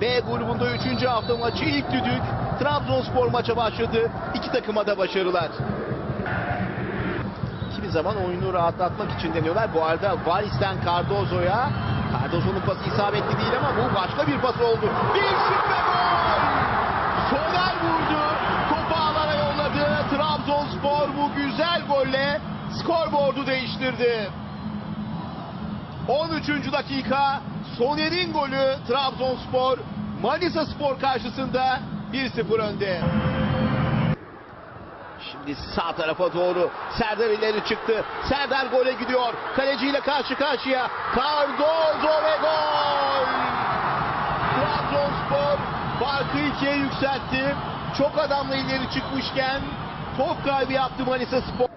B grubunda 3. hafta maçı ilk düdük. Trabzonspor maça başladı. İki takıma da başarılar. Kimi zaman oyunu rahatlatmak için deniyorlar. Bu arada Varis'ten Cardozo'ya. Cardozo'nun pası isabetli değil ama bu başka bir pas oldu. Bir şut ve gol! Soner vurdu. Topu ağlara yolladı. Trabzonspor bu güzel golle skorboardu değiştirdi. 13. dakika Soner'in golü Trabzonspor Manisa Spor karşısında 1-0 önde. Şimdi sağ tarafa doğru Serdar ileri çıktı. Serdar gole gidiyor. Kaleciyle karşı karşıya. Cardozo ve gol! Trabzonspor farkı ikiye yükseltti. Çok adamla ileri çıkmışken top kaybı yaptı Manisa Spor.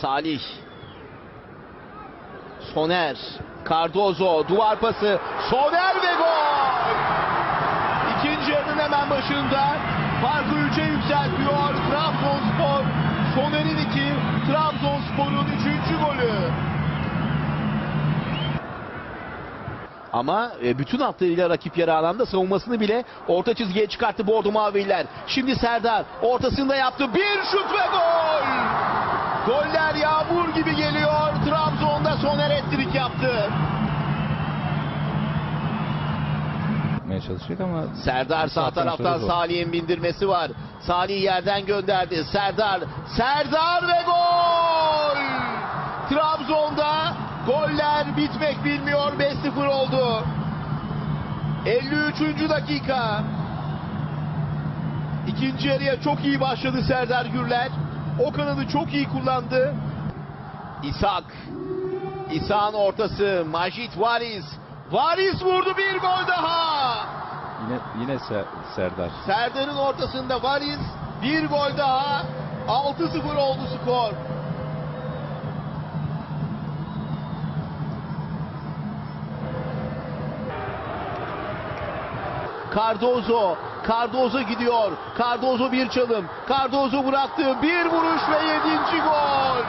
Salih. Soner. Cardozo. Duvar pası. Soner ve gol! İkinci yarının hemen başında farkı 3'e yükseltiyor Trabzonspor. Soner'in 2, Trabzonspor'un 3. golü. Ama e, bütün hatlarıyla rakip yarı alanda savunmasını bile orta çizgiye çıkarttı Bordo Mavililer. Şimdi Serdar ortasında yaptı. Bir şut ve gol! Goller yağmur gibi geliyor. Trabzon'da Soner ettirik yaptı. yapmaya çalışacak ama Serdar sağ taraftan. Salih'in bindirmesi var. Salih yerden gönderdi. Serdar, Serdar ve gol! Trabzon'da goller bitmek bilmiyor. 5-0 oldu. 53. dakika. İkinci yarıya çok iyi başladı Serdar Gürler. O kanadı çok iyi kullandı. İshak. İshak'ın ortası. Majit Varis. Varis vurdu bir gol daha. Yine yine Se- Serdar. Serdar'ın ortasında Varis bir gol daha 6-0 oldu skor. Cardozo, Cardozo gidiyor. Cardozo bir çalım. Cardozo bıraktı. Bir vuruş ve yedinci gol.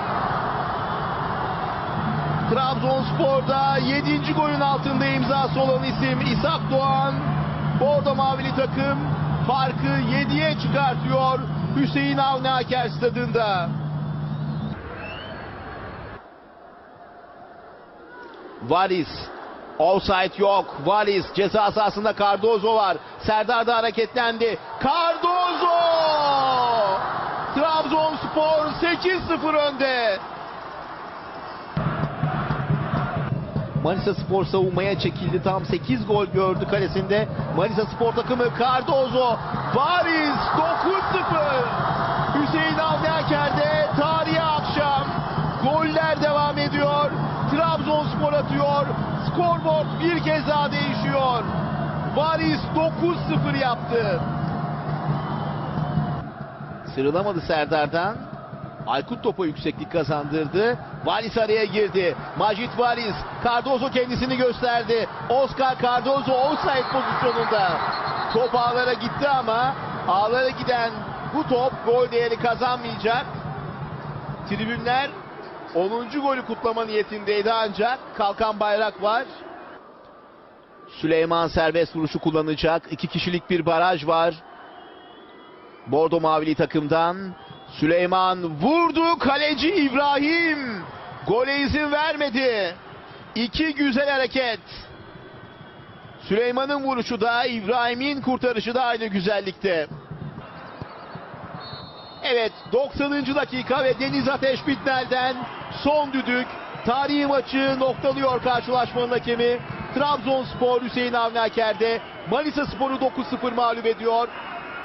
Trabzonspor'da 7. golün altında imzası olan isim İshak Doğan. Bordo Mavili takım farkı 7'ye çıkartıyor Hüseyin Avni Aker stadında. Varis. Offside yok. Varis ceza sahasında Cardozo var. Serdar da hareketlendi. Cardozo! Trabzonspor 8-0 önde. Manisa Spor savunmaya çekildi. Tam 8 gol gördü kalesinde. Manisa Spor takımı Cardozo. Varis 9-0. Hüseyin Avni Aker'de tarihi akşam. Goller devam ediyor. Trabzonspor atıyor. Skorboard bir kez daha değişiyor. Varis 9-0 yaptı. Sırılamadı Serdar'dan. Aykut topa yükseklik kazandırdı. Valis araya girdi. Majit Valis. Cardozo kendisini gösterdi. Oscar Cardozo offside pozisyonunda. Top ağlara gitti ama ağlara giden bu top gol değeri kazanmayacak. Tribünler 10. golü kutlama niyetindeydi ancak kalkan bayrak var. Süleyman serbest vuruşu kullanacak. İki kişilik bir baraj var. Bordo Mavili takımdan Süleyman vurdu kaleci İbrahim gole izin vermedi. İki güzel hareket. Süleyman'ın vuruşu da İbrahim'in kurtarışı da aynı güzellikte. Evet 90. dakika ve Deniz Ateş Bitnel'den son düdük. Tarihi maçı noktalıyor karşılaşmanın hakemi. Trabzonspor Hüseyin Avni Aker'de Manisa Spor'u 9-0 mağlup ediyor.